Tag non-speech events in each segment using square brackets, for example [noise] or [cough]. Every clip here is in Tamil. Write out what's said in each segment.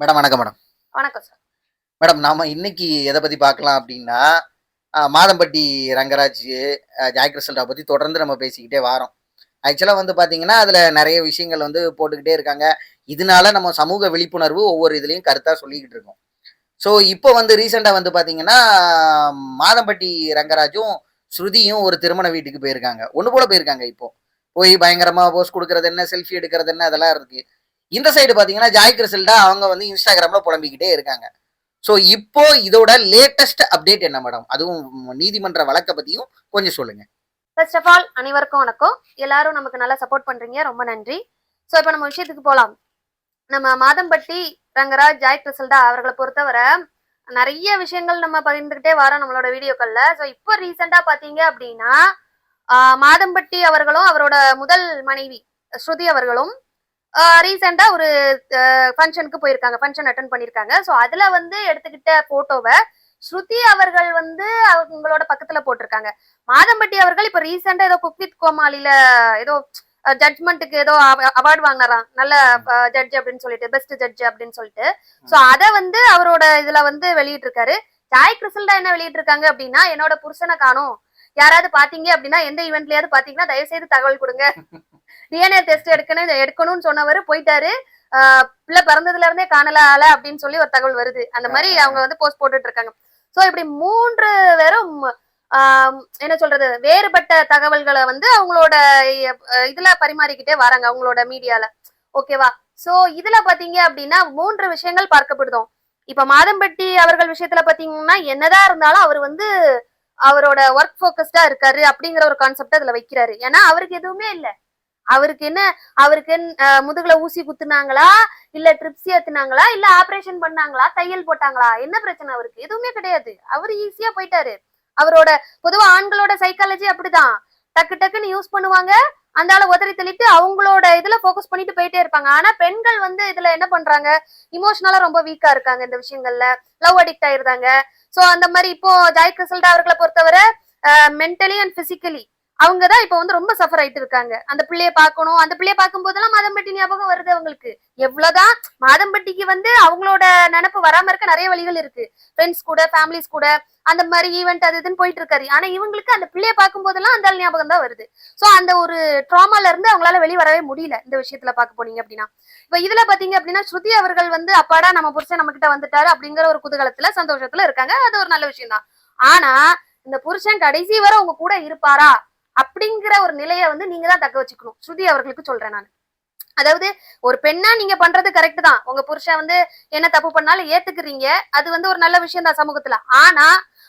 மேடம் வணக்கம் மேடம். வணக்கம் சார். மேடம் நாம இன்னைக்கு எதை பத்தி பார்க்கலாம் அப்படின்னா மாதம்பட்டி ரங்கராஜ் ஆஹ், ஜாய் கிருஷ்ணா பத்தி தொடர்ந்து நம்ம பேசிக்கிட்டே வரோம். ஆக்சுவலாக வந்து பார்த்தீங்கன்னா அதில் நிறைய விஷயங்கள் வந்து போட்டுக்கிட்டே இருக்காங்க. இதனால நம்ம சமூக விழிப்புணர்வு ஒவ்வொரு இதுலேயும் கருத்தாக சொல்லிக்கிட்டு இருக்கோம். ஸோ இப்போ வந்து ரீசெண்டாக வந்து பார்த்தீங்கன்னா மாதம்பட்டி ரங்கராஜும் ஸ்ருதியும் ஒரு திருமண வீட்டுக்கு போயிருக்காங்க. ஒன்று போல போயிருக்காங்க இப்போ. போய் பயங்கரமாக போஸ்ட் கொடுக்கறது என்ன செல்ஃபி எடுக்கிறது என்ன அதெல்லாம் இருக்கு. இந்த சைடு பார்த்தீங்கன்னா ஜாய் கிறிசல்டா அவங்க வந்து இன்ஸ்டாகிராமில் புலம்பிக்கிட்டே இருக்காங்க. ஸோ இப்போ இதோட லேட்டஸ்ட் அப்டேட் என்ன மேடம் அதுவும் நீதிமன்ற வழக்கை பற்றியும் கொஞ்சம் சொல்லுங்க. ஃபர்ஸ்ட் ஆஃப் ஆல் அனைவருக்கும் வணக்கம். எல்லாரும் நமக்கு நல்லா சப்போர்ட் பண்றீங்க. ரொம்ப நன்றி. ஸோ இப்போ நம்ம விஷயத்துக்கு போகலாம் நம்ம மாதம்பட்டி ரங்கராஜ் ஜாய் கிறிசல்டா அவர்களை பொறுத்தவரை நிறைய விஷயங்கள் நம்ம பகிர்ந்துகிட்டே வரோம் நம்மளோட வீடியோக்கள்ல. ஸோ இப்போ ரீசெண்டா பாத்தீங்க அப்படின்னா மாதம்பட்டி அவர்களும் அவரோட முதல் மனைவி ஸ்ருதி அவர்களும் ரீசெண்டா ஒரு ஃபங்க்ஷனுக்கு போயிருக்காங்க. ஃபங்க்ஷன் அட்டன் பண்ணியிருக்காங்க ஸோ அதுல வந்து எடுத்துக்கிட்ட போட்டோவை ஸ்ருதி அவர்கள் வந்து அவங்களோட பக்கத்துல போட்டிருக்காங்க. மாதம்பட்டி அவர்கள் இப்ப ரீசெண்டா ஏதோ குக்வித் கோமாளில ஏதோ ஜட்மெண்ட்டுக்கு ஏதோ அவார்டு வாங்கினாராம். நல்ல ஜட்ஜ் அப்படின்னு சொல்லிட்டு பெஸ்ட் ஜட்ஜ் அப்படின்னு சொல்லிட்டு. சோ அத வந்து அவரோட இதுல வந்து வெளியிட்டு இருக்காரு ஜாய் கிறிசல்டா என்ன வெளியிட்டு இருக்காங்க அப்படின்னா என்னோட புருஷனை காணும். யாராவது பாத்தீங்க அப்படின்னா எந்த ஈவெண்ட்லயாவது பாத்தீங்கன்னா தயவு செய்து தகவல் கொடுங்க. டிஎன்ஏ டெஸ்ட் எடுக்கணும் எடுக்கணும்னு சொன்னவர் போயிட்டாரு. பிள்ளை பிறந்ததுல இருந்தே காணல ஆள அப்படின்னு சொல்லி ஒரு தகவல் வருது. அந்த மாதிரி அவங்க வந்து போஸ்ட் போட்டுட்டு இருக்காங்க. சோ இப்படி மூன்று பேரும் என்ன சொல்றது வேறுபட்ட தகவல்களை வந்து அவங்களோட இதுல பரிமாறிக்கிட்டே வராங்க அவங்களோட மீடியால ஓகேவா சோ இதுல பாத்தீங்க அப்படின்னா மூன்று விஷயங்கள் பார்க்கப்படுதோம். இப்ப மாதம்பட்டி அவர்கள் விஷயத்துல பாத்தீங்கன்னா என்னதான் இருந்தாலும் அவர் வந்து அவரோட ஒர்க் ஃபோக்கஸ்டா இருக்காரு அப்படிங்கிற ஒரு கான்செப்ட் அதுல வைக்கிறாரு. ஏன்னா அவருக்கு எதுவுமே இல்ல. அவருக்கு என்ன அவருக்கு முதுகுல ஊசி குத்துனாங்களா? இல்ல ட்ரிப்ஸ் ஏத்துனாங்களா? இல்ல ஆபரேஷன் பண்ணாங்களா? தையல் போட்டாங்களா? என்ன பிரச்சனை அவருக்கு? எதுவுமே கிடையாது. அவர் ஈஸியா போயிட்டாரு. அவரோட பொதுவா ஆண்களோட சைக்காலஜி அப்படிதான். டக்கு டக்குன்னு யூஸ் பண்ணுவாங்க. அந்த ஆளை உதறி தள்ளிட்டு அவங்களோட இதுல ஃபோக்கஸ் பண்ணிட்டு போயிட்டே இருப்பாங்க. ஆனா பெண்கள் வந்து இதுல என்ன பண்றாங்க? இமோஷனலா ரொம்ப வீக்கா இருக்காங்க இந்த விஷயங்கள்ல. லவ் அடிக்ட் ஆயிருந்தாங்க சோ அந்த மாதிரி இப்போ ஜாய் கிறிசல்டா அவர்களை பொறுத்தவரை மென்டலி அண்ட் பிசிக்கலி அவங்க தான் இப்போ வந்து ரொம்ப சஃபர் ஆயிட்டு இருக்காங்க. அந்த பிள்ளைய பார்க்கணும். அந்த பிள்ளைய பார்க்கும் போதெல்லாம் மாதம்பட்டி ஞாபகம் வருது அவங்களுக்கு. எவ்வளவுதான் மாதம்பட்டிக்கு வந்து அவங்களோட நினப்பு வராம இருக்க நிறைய வழிகள் இருக்கு. ஃப்ரெண்ட்ஸ் கூட ஃபேமிலிஸ் கூட அந்த மாதிரி ஈவெண்ட் அது இதுன்னு போயிட்டு இருக்காரு. ஆனா இவங்களுக்கு அந்த பிள்ளைய பார்க்கும் போதெல்லாம் அந்த ஞாபகம் தான் வருது. சோ அந்த ஒரு ட்ராமால இருந்து அவங்களால வெளிய வரவே முடியல இந்த விஷயத்துல பார்க்க போனீங்க அப்படின்னா. இப்ப இதுல பாத்தீங்க அப்படின்னா ஸ்ருதி அவர்கள் வந்து அப்பாடா நம்ம புருஷன் நம்ம கிட்ட வந்துட்டாரு அப்படிங்கிற ஒரு குதூகலத்துல சந்தோஷத்துல இருக்காங்க. அது ஒரு நல்ல விஷயம் தான் ஆனா இந்த புருஷன் கடைசி வரை உங்க கூட இருப்பாரா? அப்படிங்கிற ஒரு நிலையை வந்து நீங்க தான் தக்க வச்சுக்கணும். ஸ்ருதி அவர்களுக்கு சொல்றேன் நான். அதாவது ஒரு பெண்ணா நீங்க பண்றது கரெக்ட் தான். உங்க புருஷன் வந்து என்ன தப்பு பண்ணாலும் ஏத்துக்கிறீங்க. அது வந்து ஒரு நல்ல விஷயம் தான் சமூகத்துல. ஆனா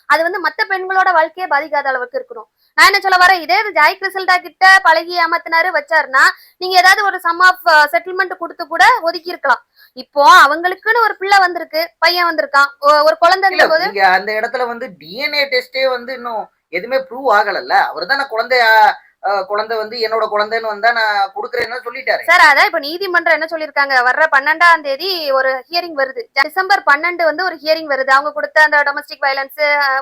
அது வந்து மத்த பெண்களோட வாழ்க்கையை பாதிக்காத அளவுக்கு இருக்கணும். நான் என்ன சொல்ல வரேன்? இதே இது ஜாய் கிறிசல்டா கிட்ட பழகி ஏமாத்தினாரு வச்சாருன்னா நீங்க ஏதாவது ஒரு சம் ஆஃப் செட்டில்மெண்ட் கொடுத்து கூட ஒதுக்கி இருக்கலாம். இப்போ அவங்களுக்குன்னு ஒரு பிள்ளை வந்திருக்கு பையன் வந்திருக்கான். ஒரு குழந்தை அந்த இடத்துல வந்து டிஎன்ஏ டெஸ்டே வந்து இன்னும் எதுவுமே ப்ரூவ் ஆகலல்ல. அவர் தான் குழந்தை ஆஹ், குழந்தை வந்து என்னோட குழந்தைன்னு வந்தா நான் கொடுக்குறேன்னு சொல்லிட்டாரு. சார் அதான் இப்ப நீதிமன்றம் என்ன சொல்லிருக்காங்க வர்ற பன்னெண்டாம் தேதி ஒரு ஹியரிங் வருது. டிசம்பர் பன்னெண்டு வந்து ஒரு ஹியரிங் வருது. அவங்க கொடுத்த அந்த டொமஸ்டிக் வயலன்ஸ்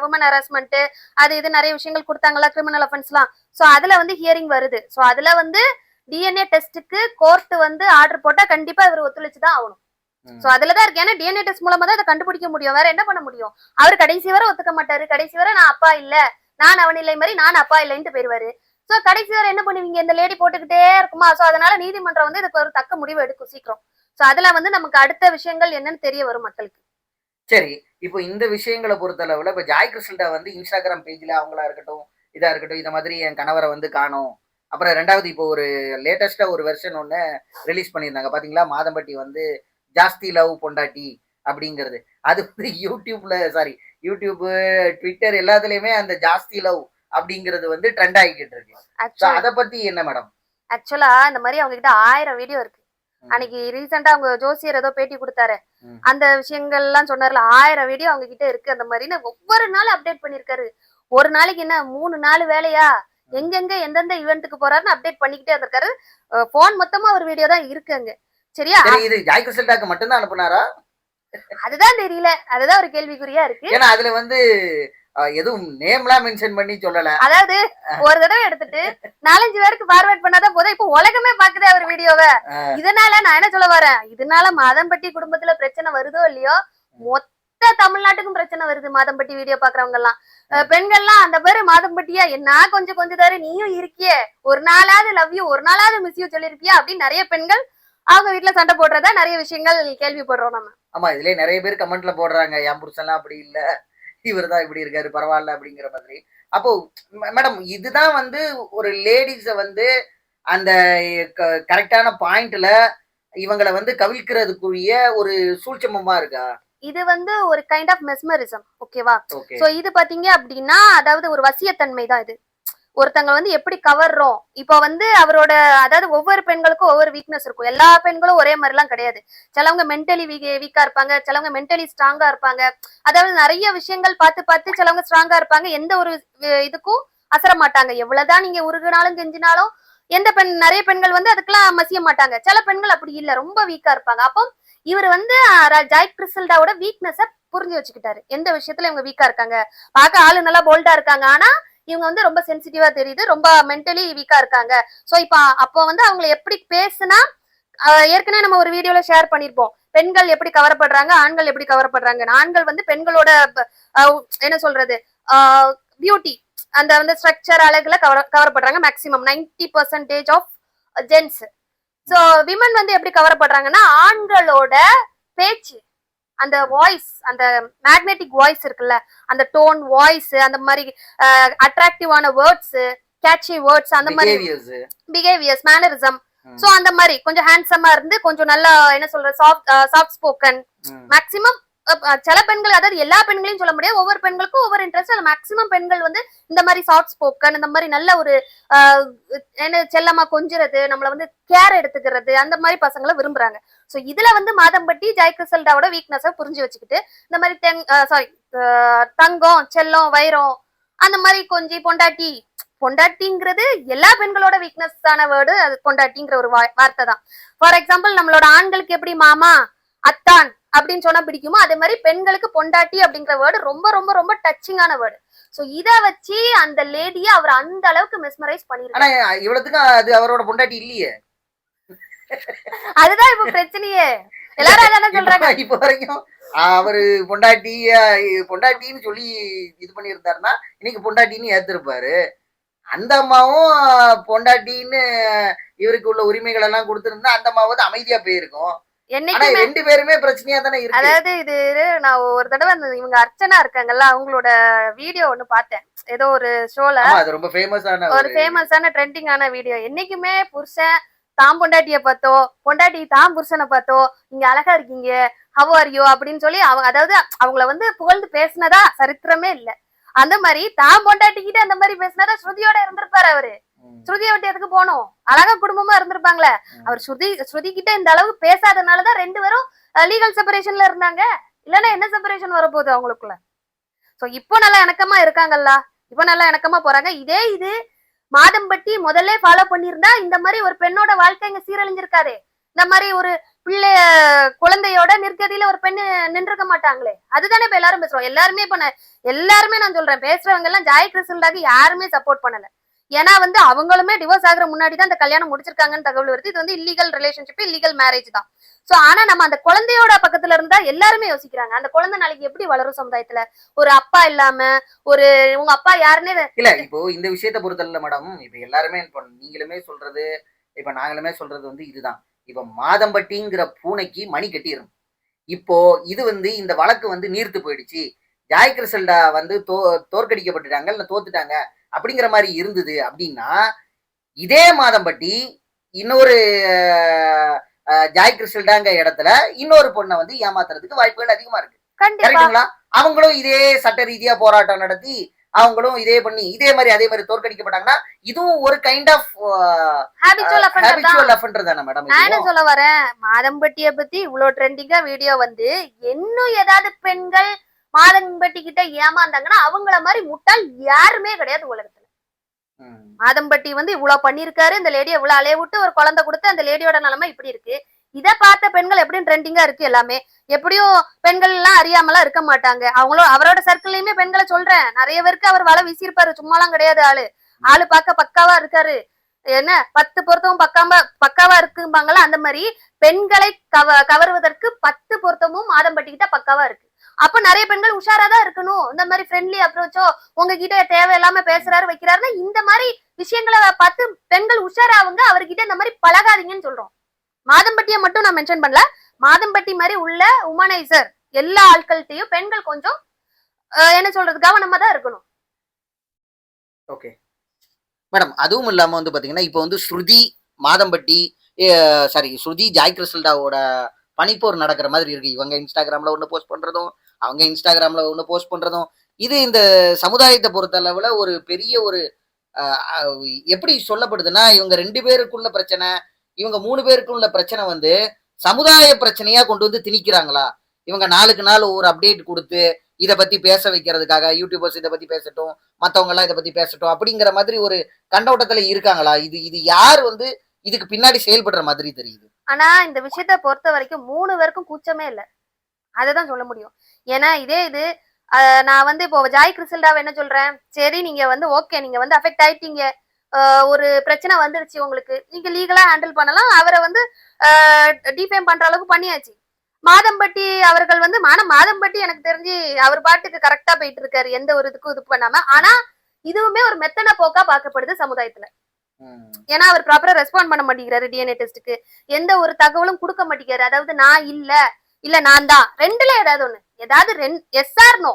உமன் ஹராஸ்மெண்ட் அது இது நிறைய விஷயங்கள் கொடுத்தாங்களா கிரிமினல் அஃபென்ஸ்லாம் சோ அதுல வந்து ஹியரிங் வருது. சோ அதுல வந்து டிஎன்ஏ டெஸ்ட்டுக்கு கோர்ட் வந்து ஆர்டர் போட்டா கண்டிப்பா இவர் ஒத்துழைச்சு தான் ஆகணும். சோ அதுலதான் இருக்கு. ஏன்னா டிஎன்ஏ டெஸ்ட் மூலமா தான் அதை கண்டுபிடிக்க முடியும். வேற என்ன பண்ண முடியும்? அவர் கடைசி வரை ஒத்துக்க மாட்டாரு. கடைசி வரை நான் அப்பா இல்ல. நான் அவன் இல்லை மாதிரி நான் அப்பா இல்லைன்ட்டு போயிருவாரு. சோ கடைசி வரை என்ன பண்ணுவீங்க? இந்த லேடி போட்டுக்கிட்டே இருக்குமா? சோ அதனால நீதிமன்றம் வந்து இதுக்கு ஒரு தக்க முடிவு எடுக்கும் சீக்கிரம். சோ அதுல வந்து நமக்கு அடுத்த விஷயங்கள் என்னன்னு தெரிய வரும் மக்களுக்கு. சரி இப்போ இந்த விஷயங்களை பொறுத்தளவுல இப்போ ஜாய் கிருஷ்ணா வந்து இன்ஸ்டாகிராம் பேஜ்ல அவங்களா இருக்கட்டும் இதா இருக்கட்டும் இந்த மாதிரி என் கணவரை வந்து காணும். அப்புறம் ரெண்டாவது இப்போ ஒரு லேட்டஸ்டா ஒரு வெர்ஷன் ஒன்று ரிலீஸ் பண்ணியிருந்தாங்க. பாத்தீங்களா? மாதம்பட்டி வந்து ஜாஸ்தி லவ் பொண்டாட்டி அப்படிங்கிறது. அது வந்து [laughs] யூடியூப்ல சாரி யூடியூப் ட்விட்டர் எல்லாத்துலயுமே அந்த ஜாஸ்தி லவ் அப்படிங்கிறது வந்து ட்ரெண்ட் ஆகிக்கிட்டு இருக்கு. அதை பத்தி என்ன மேடம் ஆக்சுவலா இந்த மாதிரி அவங்க கிட்ட ஆயிரம் வீடியோ இருக்கு. அன்னைக்கு ரீசெண்டா அவங்க ஜோசியர் ஏதோ பேட்டி கொடுத்தாரு. அந்த விஷயங்கள் எல்லாம் சொன்னார்ல ஆயிரம் வீடியோ அவங்க கிட்ட இருக்கு. அந்த மாதிரின்னு ஒவ்வொரு நாள் அப்டேட் பண்ணிருக்காரு ஒரு நாளைக்கு என்ன மூணு நாலு வேலையா? எங்கெங்க எந்தெந்த ஈவெண்ட்டுக்கு போறாருன்னு அப்டேட் பண்ணிக்கிட்டே இருந்திருக்காரு போன் மொத்தமா ஒரு வீடியோ தான் இருக்கு அங்க. சரியா? சரி இது ஜாய் கிறிஸ்டல்டாக்கு மட்டும்தான் அனுப்புனாரா? அதுதான் தெரியல. அதுதான் ஒரு கேள்விக்குறியா இருக்கு. ஏன்னா அதுல வந்து எதுவும் நேம்லாம் மென்ஷன் பண்ணி சொல்லல. அதாவது ஒரு தடவை எடுத்துட்டு நாலஞ்சு பேருக்கு ஃபார்வர்ட் பண்ணாதான் போதும். இப்போ உலகமே பாக்குதே அவர் வீடியோவை இதனால நான் என்ன சொல்ல வரேன்? இதனால மாதம்பட்டி குடும்பத்துல பிரச்சனை வருதோ இல்லையோ மொத்த தமிழ்நாட்டுக்கும் பிரச்சனை வருது மாதம்பட்டி வீடியோ பாக்குறவங்க எல்லாம் பெண்கள்லாம் அந்த பேரு மாதம்பட்டியா? என்ன கொஞ்சம் கொஞ்சம் தர நீயும் இருக்கியே. ஒரு நாளாவது லவ் யூ ஒரு நாளாவது மிஸ் யூ சொல்லிருப்பியா அப்படின்னு நிறைய பெண்கள் அவங்க வீட்டுல சண்டை போடுறதா நிறைய விஷயங்கள் கேள்விப்படுறோம் நம்ம. ஆமா இதுலயே நிறைய பேர் கமெண்ட்ல போடுறாங்க என் புருஷன்லாம் அப்படி இல்ல. இவர் தான் இப்படி இருக்காரு பரவாயில்ல அப்படிங்கிற மாதிரி. அப்போ மேடம் இதுதான் வந்து ஒரு லேடிஸ வந்து அந்த கரெக்டான பாயிண்ட்ல இவங்களை வந்து கவிழ்க்கிறதுக்குரிய ஒரு சூழ்ச்சமமா இருக்கா? இது வந்து ஒரு கைண்ட் ஆஃப் மெஸ்மரிசம் ஓகேவா ஓகே சோ இது பாத்தீங்க அப்படின்னா அதாவது ஒரு வசியத்தன்மை தான் இது. ஒருத்தங்க வந்து எப்படி கவர்றோம்? இப்போ வந்து அவரோட அதாவது ஒவ்வொரு பெண்களுக்கும் ஒவ்வொரு வீக்னஸ் இருக்கும். எல்லா பெண்களும் ஒரே மாதிரிலாம் கிடையாது. சிலவங்க மென்டலி வீக்கா இருப்பாங்க. சிலவங்க மென்டலி ஸ்ட்ராங்கா இருப்பாங்க. அதாவது நிறைய விஷயங்கள் பார்த்து பார்த்து சிலவங்க ஸ்ட்ராங்கா இருப்பாங்க. எந்த ஒரு இதுக்கும் அசர மாட்டாங்க. எவ்வளவுதான் நீங்க உருகுனாலும் கெஞ்சினாலும் எந்த பெண் நிறைய பெண்கள் வந்து அதுக்கெல்லாம் மசிய மாட்டாங்க. சில பெண்கள் அப்படி இல்ல. ரொம்ப வீக்கா இருப்பாங்க. அப்போ இவர் வந்து ஜாய் கிறிஸ்டல்டாவோட வீக்னஸ புரிஞ்சு வச்சுக்கிட்டாரு. எந்த விஷயத்துல இவங்க வீக்கா இருக்காங்க? பார்க்க ஆளு நல்லா போல்டா இருக்காங்க. ஆனா இவங்க வந்து ரொம்ப சென்சிட்டிவா தெரியுது ரொம்ப மென்டலி வீக்கா இருக்காங்க. சோ இப்ப அப்போ வந்து அவங்களை எப்படி பேசுனா ஏற்கனவே நம்ம ஒரு வீடியோல ஷேர் பண்ணிருப்போம். பெண்கள் எப்படி கவரப்படுறாங்க ஆண்கள் எப்படி கவரப்படுறாங்க. ஆண்கள் வந்து பெண்களோட என்ன சொல்றது பியூட்டி அந்த வந்து ஸ்ட்ரக்சர் அழகுல cover கவரப்படுறாங்க maximum 90% percentage of gents so women வந்து எப்படி கவரப்படுறாங்கன்னா ஆண்களோட பேச்சு. அந்த வாய்ஸ் அந்த மேக்னெட்டிக் வாய்ஸ் இருக்குல்ல அந்த டோன் வாய்ஸ் அந்த மாதிரி அட்ராக்டிவான வேர்ட்ஸ் கேட்சி வேர்ட்ஸ் அந்த மாதிரி பிஹேவியர்ஸ் மேனரிசம் சோ அந்த மாதிரி கொஞ்சம் ஹேண்ட்ஸமா இருந்து கொஞ்சம் நல்லா என்ன சொல்ற சாஃப்ட் சாஃப்ட் ஸ்போக்கன் மேக்சிமம் சில பெண்கள் அதாவது எல்லா பெண்களையும் சொல்ல முடியாது ஒவ்வொரு பெண்களுக்கும் ஒவ்வொரு இன்ட்ரெஸ்ட் மேக்சிமம் பெண்கள் வந்து இந்த மாதிரி சாஃப்ட் ஸ்போக்கன் இந்த மாதிரி நல்ல ஒரு என்ன செல்லமா கொஞ்சுறது நம்மள வந்து கேர் எடுத்துக்கிறது அந்த மாதிரி பசங்களை விரும்புறாங்க. சோ இதுல வந்து மாதம்பட்டி ஜெய் கிறிசல்டாவோட வீக்னஸை புரிஞ்சு வச்சுக்கிட்டு இந்த மாதிரி தென் சாரி தங்கம் செல்லம் வைரம் அந்த மாதிரி கொஞ்சம் பொண்டாட்டி பொண்டாட்டிங்கிறது எல்லா பெண்களோட வீக்னஸ் ஆன வேர்டு அது பொண்டாட்டிங்கிற ஒரு வார்த்தை தான். ஃபார் எக்ஸாம்பிள் நம்மளோட ஆண்களுக்கு எப்படி மாமா அத்தான் அப்படின்னு சொன்னா பிடிக்குமோ அதே மாதிரி பெண்களுக்கு பொண்டாட்டி அப்படிங்கிற வேர்டு ரொம்ப ரொம்ப ரொம்ப டச்சிங்கான வேர்டு சோ இத வச்சு அந்த லேடிய அவர் அந்த அளவுக்கு மெஸ்மரைஸ் பண்ணிருக்காரு. இவ்வளவுக்கு அது அவரோட பொண்டாட்டி இல்லையே. அதுதான் இப்ப பிரச்சனையே. எல்லாரும் அதானே சொல்றாங்க. இப்ப- வரைக்கும் அவரு பொண்டாட்டி அஹ், பொண்டாட்டின்னு சொல்லி இது பண்ணியிருந்தாருன்னா இன்னைக்கு பொண்டாட்டின்னு ஏத்திருப்பாரு. அந்த அம்மாவும் பொண்டாட்டின்னு இவருக்கு உள்ள உரிமைகள் எல்லாம் கொடுத்திருந்தா அந்த அம்மாவது அமைதியா போயிருக்கும். ஆனா என்னைக்குமே ரெண்டு பேருமே பிரச்சனையா தானே இருக்கு. அதாவது இது நான் ஒரு தடவை அந்த இவங்க அர்ச்சனா இருக்காங்கல்ல அவங்களோட வீடியோ ஒண்ணு பார்த்தேன். ஏதோ ஒரு ஷோல ஆமா அது ரொம்ப ஃபேமஸான ஒரு ஃபேமஸான ட்ரெண்டிங்கான வீடியோ. என்னைக்குமே புருஷன் தாம் பொண்டாட்டிய பார்த்தோ பொண்டாட்டி தாம் புருஷனை பார்த்தோ நீங்க அழகா இருக்கீங்க ஹவ் ஆர் யூ அப்படின்னு சொல்லி அவங்க அதாவது அவங்கள வந்து புகழ்ந்து பேசினதா சரித்திரமே இல்ல. அந்த மாதிரி தாம் பொண்டாட்டிக்கிட்ட அந்த மாதிரி பேசினதா ஸ்ருதியோட இருந்திருப்பாரு அவரு. ஸ்ருதியை விட்டு எதுக்கு போகணும்? அழகா குடும்பமா இருந்திருப்பாங்களே. அவர் ஸ்ருதி ஸ்ருதி கிட்ட இந்த அளவுக்கு பேசாதனாலதான் ரெண்டு பேரும் லீகல் செப்பரேஷன்ல இருந்தாங்க. இல்லன்னா என்ன செப்பரேஷன் வரப்போகுது அவங்களுக்குள்ள? சோ இப்போ நல்லா இணக்கமா இருக்காங்கல்ல? இப்போ நல்லா இணக்கமா போறாங்க. இதே இது மாதம்பட்டி முதல்ல ஃபாலோ பண்ணியிருந்தா இந்த மாதிரி ஒரு பெண்ணோட வாழ்க்கை இங்க சீரழிஞ்சிருக்காதே. இந்த மாதிரி ஒரு பிள்ளைய குழந்தையோட நிற்கதியில ஒரு பெண்ணு நின்றுக்க மாட்டாங்களே. அதுதானே இப்ப எல்லாரும் பேசுறோம். எல்லாருமே இப்ப எல்லாருமே நான் சொல்றேன். பேசுறவங்க எல்லாம் ஜாய் கிறிஸ்டல்டாக்கு யாருமே சப்போர்ட் பண்ணல. ஏன்னா வந்து அவங்களுமே டிவோர்ஸ் ஆகுற முன்னாடி தான் இந்த கல்யாணம் முடிச்சிருக்காங்கன்னு தகவல் வருது. இது வந்து இல்லீகல் ரிலேஷன்ஷிப் இல்லீகல் மேரேஜ் தான். சோ ஆனா நம்ம அந்த குழந்தையோட பக்கத்துல இருந்தா எல்லாருமே யோசிக்கிறாங்க. அந்த குழந்தை நாளைக்கு எப்படி வளரும் சமுதாயத்துல? ஒரு அப்பா இல்லாம ஒரு உங்க அப்பா யாருன்னே இல்ல இப்போ இந்த விஷயத்த பொறுத்தல மேடம் இப்ப எல்லாருமே இப்போ நீங்களுமே சொல்றது இப்ப நாங்களுமே சொல்றது வந்து இதுதான். இப்ப மாதம்பட்டிங்கிற பூனைக்கு மணி கட்டிடும் இப்போ இது வந்து இந்த வழக்கு வந்து நீர்த்து போயிடுச்சு. ஜாய் கிறிசல்டா வந்து தோ தோற்கடிக்கப்பட்டுட்டாங்க இல்ல தோத்துட்டாங்க. அப்படிங்கிற மாதிரி இருந்தது அப்படின்னா இதே மாதம்பட்டி இன்னொரு ஜாய் கிறிஸ்டல்டாங்க இடத்துல இன்னொரு பொண்ணை வந்து ஏமாத்துறதுக்கு வாய்ப்புகள் அதிகமா இருக்கு. கரெக்டுங்களா அவங்களும் இதே சட்ட ரீதியா போராட்டம் நடத்தி அவங்களும் இதே பண்ணி இதே மாதிரி அதே மாதிரி தோற்கடிக்கப்பட்டாங்கன்னா இதுவும் ஒரு கைண்ட் ஆஃப் ஹேபிச்சுவல் அஃபெண்டர் தான் ஹேபிச்சுவல் அஃபெண்டர் தானே. மேடம் நான் என்ன சொல்ல வரேன்? மாதம்பட்டிய பத்தி இவ்வளவு ட்ரெண்டிங்கா வீடியோ வந்து இன்னும் ஏதாவது பெண்கள் மாதம்பட்டி கிட்ட ஏமாந்தாங்கன்னா அவங்கள மாதிரி முட்டாள் யாருமே கிடையாது உலகத்துல. மாதம்பட்டி வந்து இவ்வளவு பண்ணிருக்காரு இந்த லேடியை இவ்வளவு அலைய விட்டு ஒரு குழந்தை கொடுத்து அந்த லேடியோட நிலைமை இப்படி இருக்கு. இத பார்த்த பெண்கள் எப்படியும் ட்ரெண்டிங்கா இருக்கு எல்லாமே. எப்படியும் பெண்கள் எல்லாம் அறியாமலாம் இருக்க மாட்டாங்க. அவங்களும் அவரோட சர்க்கிள்லயுமே பெண்களை சொல்றேன். நிறைய பேருக்கு அவர் வலை வீசியிருப்பாரு. சும்மாலாம் கிடையாது ஆளு. ஆளு பார்க்க பக்காவா இருக்காரு. என்ன? பத்து பொருத்தமும் பக்காம பக்காவா இருக்கும்பாங்களா? அந்த மாதிரி பெண்களை கவ கவருவதற்கு பத்து பொருத்தமும் மாதம்பட்டிக்கிட்ட பக்காவா இருக்கு. அப்ப நிறைய பெண்கள் உஷாரா தான் இருக்கணும். இந்த மாதிரி ஃப்ரெண்ட்லி அப்ரோச்சோ உங்ககிட்ட தேவையில்லாம பேசுறாரு வைக்கிறாருன்னா இந்த மாதிரி விஷயங்களை பார்த்து பெண்கள் உஷாராவுங்க அவர்கிட்ட இந்த மாதிரி பழகாதீங்கன்னு சொல்றோம். மாதம்பட்டியை மட்டும் நான் மென்ஷன் பண்ணல. மாதம்பட்டி மாதிரி உள்ள உமனைசர் எல்லா ஆட்கள்கிட்டையும் பெண்கள் கொஞ்சம் என்ன சொல்றது கவனமா தான் இருக்கணும். ஓகே மேடம் அதுவும் இல்லாம வந்து பாத்தீங்கன்னா இப்போ வந்து ஸ்ருதி மாதம்பட்டி சாரி ஸ்ருதி ஜாய் கிறிஸ்டல்டாவோட பனிப்போர் நடக்கிற மாதிரி இருக்கு. இவங்க இன்ஸ்டாகிராம்ல ஒன்று போஸ்ட் பண்றதும் அவங்க இன்ஸ்டாகிராம்ல ஒண்ணு போஸ்ட் பண்றதும் இது இந்த சமுதாயத்தை பொறுத்த அளவுல ஒரு பெரிய ஒரு எப்படி சொல்லப்படுதுன்னா இவங்க ரெண்டு பேருக்குள்ள பிரச்சனை இவங்க மூணு பேருக்குள்ள பிரச்சனை வந்து சமுதாய பிரச்சனையா கொண்டு வந்து திணிக்கிறாங்களா? இவங்க நாளுக்கு நாள் ஒரு அப்டேட் கொடுத்து இதை பத்தி பேச வைக்கிறதுக்காக யூடியூபர்ஸ் இதை பத்தி பேசட்டும் மத்தவங்க எல்லாம் இதை பத்தி பேசட்டும் அப்படிங்கிற மாதிரி ஒரு கண்ணோட்டத்துல இருக்காங்களா? இது இது யார் வந்து இதுக்கு பின்னாடி செயல்படுற மாதிரி தெரியுது. ஆனா இந்த விஷயத்த பொறுத்த வரைக்கும் மூணு பேருக்கும் கூச்சமே இல்ல. அததான் சொல்ல முடியும். ஏன்னா இதே இது நான் வந்து இப்போ ஜாய் கிறிஸ்டல்டாவை என்ன சொல்றேன்? சரி நீங்க வந்து ஓகே நீங்க வந்து அஃபெக்ட் ஆயிட்டீங்க. ஒரு பிரச்சனை வந்துருச்சு உங்களுக்கு. நீங்க லீகலா ஹேண்டில் பண்ணலாம். அவரை வந்து டிஃபேம் பண்ற அளவுக்கு பண்ணியாச்சு. மாதம்பட்டி அவர்கள் வந்து ஆனா மாதம்பட்டி எனக்கு தெரிஞ்சு அவர் பாட்டுக்கு கரெக்டா போயிட்டு இருக்காரு எந்த ஒரு இதுக்கும் இது பண்ணாம. ஆனா இதுவுமே ஒரு மெத்தன போக்கா பார்க்கப்படுது சமுதாயத்துல. ஏன்னா அவர் ப்ராப்பரா ரெஸ்பாண்ட் பண்ண மாட்டேங்கிறாரு டிஎன்ஏ டெஸ்ட்டுக்கு எந்த ஒரு தகவலும் கொடுக்க மாட்டேங்கிறாரு. அதாவது நான் இல்ல. இல்ல நான் தான் ரெண்டுல ஏதாவது ஒண்ணு. ஏதாவது ரெண்டு எஸ்ஆர் நோ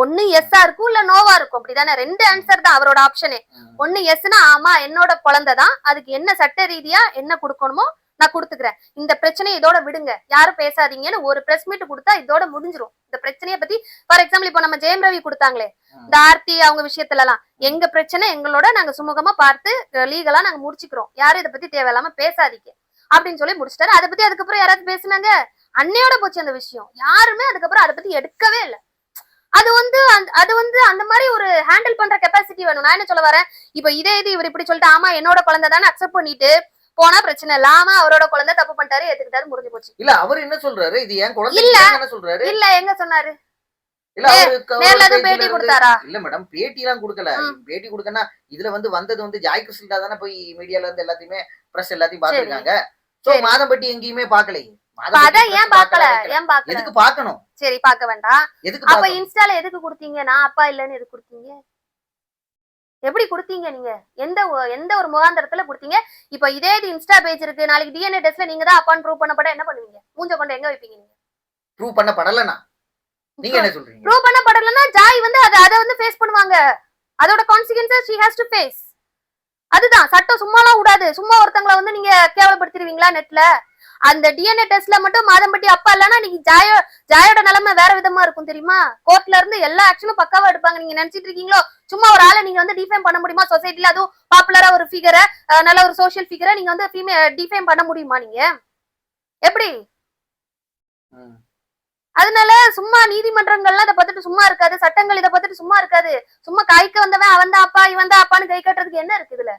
ஒண்ணு எஸ்ஆ இருக்கும் இல்ல நோவா இருக்கும் அப்படிதானே. ரெண்டு ஆன்சர் தான் அவரோட ஆப்ஷனே ஒண்ணு எஸ்னா ஆமா என்னோட குழந்தை தான். அதுக்கு என்ன சட்ட ரீதியா என்ன கொடுக்கணுமோ நான் கொடுத்துக்கிறேன். இந்த பிரச்சனையை இதோட விடுங்க. யாரும் பேசாதீங்கன்னு ஒரு பிரஸ் மீட் கொடுத்தா இதோட முடிஞ்சிரும். இந்த பிரச்சனையை பத்தி ஃபார் எக்ஸாம்பிள் இப்போ நம்ம ஜெயம் ரவி கொடுத்தாங்களே. இந்த ஆர்த்தி அவங்க விஷயத்துல எல்லாம் எங்க பிரச்சனை எங்களோட நாங்க சுமூகமா பார்த்து லீகலா நாங்க முடிச்சுக்கிறோம். யாரும் இதை பத்தி தேவையில்லாம பேசாதீங்க. அப்படின்னு சொல்லி முடிச்சிட்டாரு. அதை பத்தி அதுக்கப்புறம் யாராவது பேசுனாங்க? அன்னையோட போச்சு அந்த விஷயம். யாருமே அதுக்கப்புறம் அதை பத்தி எடுக்கவே இல்லை. அது வந்து அது வந்து அந்த மாதிரி ஒரு ஹேண்டில் பண்ற கெப்பாசிட்டி வேணும். நான் என்ன சொல்ல வரேன்? இப்ப இதே இது இவர் இப்படி சொல்லிட்டு ஆமா என்னோட குழந்தை தானே அக்செப்ட் பண்ணிட்டு போனா பிரச்சனை இல்ல. ஆமா அவரோட குழந்தை தப்பு பண்ணிட்டாரு ஏத்துக்கிட்டாரு முடிஞ்சு போச்சு. இல்ல அவர் என்ன சொல்றாரு? இது ஏன் குழந்தை இல்ல. என்ன சொல்றாரு? இல்ல எங்க சொன்னாரு? நேர்ல எதுவும் பேட்டி கொடுத்தாரா? இல்ல மேடம் பேட்டி எல்லாம் கொடுக்கல. பேட்டி கொடுக்கனா இதுல வந்து வந்தது வந்து ஜாய் கிறிஸ்டல்டா தானே போய் மீடியால இருந்து எல்லாத்தையுமே பிரஸ் எல்லாத்தையும் பாத்துருக்காங்க சோ. மாதம்பட்டி எங்கேயுமே பாக்கலையே அதான் ஏன் பாக்கல. ஏன் பாக்கல எதுக்கு பாக்கணும் சரி பாக்க வேண்டாம். அப்ப? இன்ஸ்டால எதுக்கு கொடுத்தீங்க? நான் அப்பா இல்லைன்னு எதுக்கு கொடுத்தீங்க? எப்படி கொடுத்தீங்க நீங்க? எந்த எந்த ஒரு முகாந்திரத்துல கொடுத்தீங்க? இப்ப இதே இது இன்ஸ்டா பேஜ் இருக்கு. நாளைக்கு டிஎன்ஏ டெஸ்ட்ல நீங்க தான் அப்பான்னு ப்ரூவ் பண்ணப்பட என்ன பண்ணுவீங்க? மூஞ்ச கொண்டு எங்க வைப்பீங்க நீங்க? ப்ரூவ் பண்ண படலனா நீங்க என்ன சொல்றீங்க? ப்ரூவ் பண்ணப்படலன்னா ஜாய் வந்து அதை அதை வந்து ஃபேஸ் பண்ணுவாங்க. அதோட consequences she has to face அதுதான். சட்டம் சும்மாலாம் விடாது. சும்மா ஒருத்தங்கள வந்து நீங்க கேவலப்படுத்திடுவீங்களா நெட்ல அந்த டிஎன்ஏ டெஸ்ட்ல மட்டும் மாதம்பட்டி அப்பா இல்லைன்னா நீங்க ஜாயோ ஜாயோட நிலைமை வேற விதமா இருக்கும் தெரியுமா? கோர்ட்ல இருந்து எல்லா ஆக்ஷனும் பக்காவா எடுப்பாங்க. நீங்க நினைச்சிட்டு இருக்கீங்களோ? சும்மா ஒரு ஆளை நீங்க வந்து டிஃபைம் பண்ண முடியுமா? சொசைட்டில அதுவும் பாப்புலரா ஒரு ஃபிகரை நல்ல ஒரு சோஷியல் ஃபிகரை நீங்க வந்து டிஃபைம் பண்ண முடியுமா நீங்க? எப்படி. அதனால சும்மா நீதிமன்றங்கள்லாம் இதை பார்த்துட்டு சும்மா இருக்காது. சட்டங்கள் இதை பார்த்துட்டு சும்மா இருக்காது. சும்மா கைக்க வந்தவன் அவன் தான் அப்பா இவன் தான் அப்பான்னு கை கட்டுறதுக்கு என்ன இருக்கு இதுல?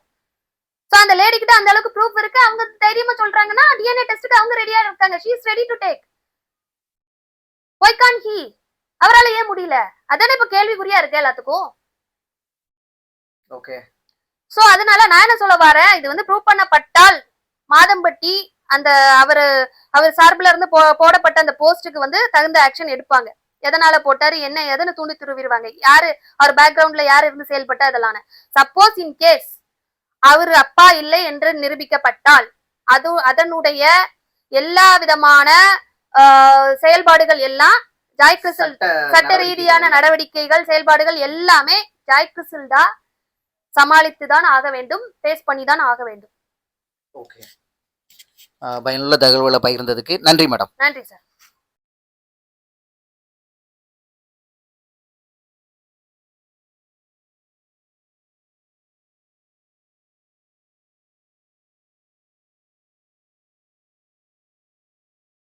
சோ அந்த லேடி கிட்ட அந்த அளவுக்கு ப்ரூஃப் இருக்கு. அவங்க தைரியமா சொல்றாங்கன்னா டிஎன்ஏ டெஸ்ட்டுக்கு அவங்க ரெடியா இருக்காங்க. She is ready to take why can he அவரால ஏன் முடியல? அதானே இப்ப கேள்விக்குறியா இருக்கு எல்லாத்துக்கும். ஓகே சோ அதனால நான் என்ன சொல்ல வரேன்? இது வந்து ப்ரூவ் பண்ணப்பட்டால் மாதம்பட்டி அந்த அவரு அவர் சார்பில் இருந்து போடப்பட்ட அந்த போஸ்ட்டுக்கு வந்து தகுந்த ஆக்ஷன் எடுப்பாங்க. எதனால போட்டாரு என்ன எதனை தூண்டி துருவிடுவாங்க. யாரு அவர் பேக்ரவுண்ட்ல யார் இருந்து செயல்பட்டா அதெல்லாம் சப்போஸ் இன் கேஸ் அவர் அப்பா இல்லை என்று நிரூபிக்கப்பட்டால் அது அதனுடைய எல்லா விதமான செயல்பாடுகள் எல்லாம் ஜாய் கிறிஸ்டல் சட்ட ரீதியான நடவடிக்கைகள். செயல்பாடுகள் எல்லாமே ஜாய் கிறிஸ்டல்டா சமாளித்து தான் ஆக வேண்டும் ஃபேஸ் பண்ணி தான் ஆக வேண்டும். ஓகே. பயனுள்ள தகவல்களை பகிர்ந்ததுக்கு நன்றி மேடம். நன்றி சார்.